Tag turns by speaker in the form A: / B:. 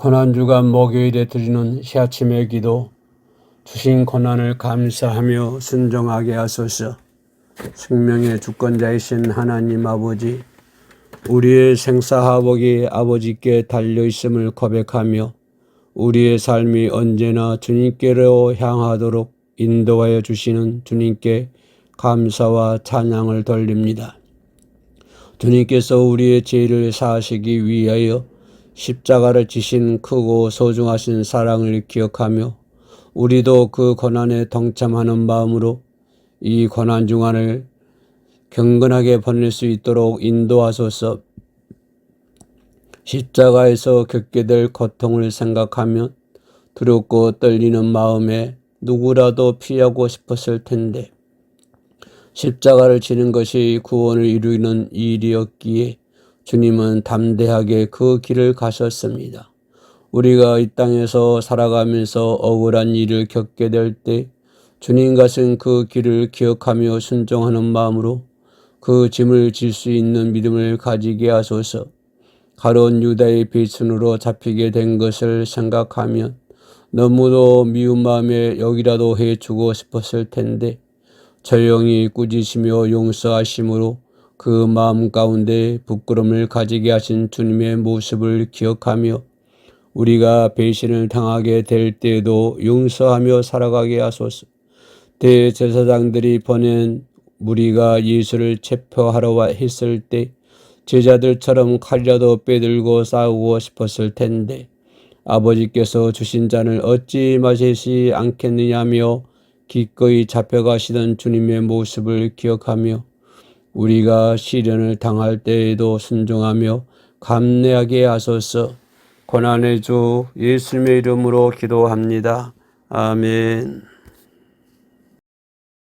A: 고난주간 목요일에 드리는 시아침의 기도 주신 고난을 감사하며 순종하게 하소서 생명의 주권자이신 하나님 아버지 우리의 생사하복이 아버지께 달려있음을 고백하며 우리의 삶이 언제나 주님께로 향하도록 인도하여 주시는 주님께 감사와 찬양을 돌립니다. 주님께서 우리의 죄를 사하시기 위하여 십자가를 지신 크고 소중하신 사랑을 기억하며 우리도 그 고난에 동참하는 마음으로 이 고난 중간을 경건하게 보낼 수 있도록 인도하소서. 십자가에서 겪게 될 고통을 생각하면 두렵고 떨리는 마음에 누구라도 피하고 싶었을 텐데 십자가를 지는 것이 구원을 이루는 일이었기에 주님은 담대하게 그 길을 가셨습니다. 우리가 이 땅에서 살아가면서 억울한 일을 겪게 될 때 주님 가신 그 길을 기억하며 순종하는 마음으로 그 짐을 질 수 있는 믿음을 가지게 하소서. 가론 유다의 비순으로 잡히게 된 것을 생각하면 너무도 미운 마음에 여기라도 해주고 싶었을 텐데 조용히 꾸짖으며 용서하심으로 그 마음 가운데 부끄럼을 가지게 하신 주님의 모습을 기억하며 우리가 배신을 당하게 될 때에도 용서하며 살아가게 하소서. 대제사장들이 보낸 무리가 예수를 체포하러 했을 때 제자들처럼 칼이라도 빼들고 싸우고 싶었을 텐데 아버지께서 주신 잔을 얻지 마시지 않겠느냐며 기꺼이 잡혀가시던 주님의 모습을 기억하며 우리가 시련을 당할 때에도 순종하며 감내하게 하소서 고난의 주 예수님의 이름으로 기도합니다. 아멘.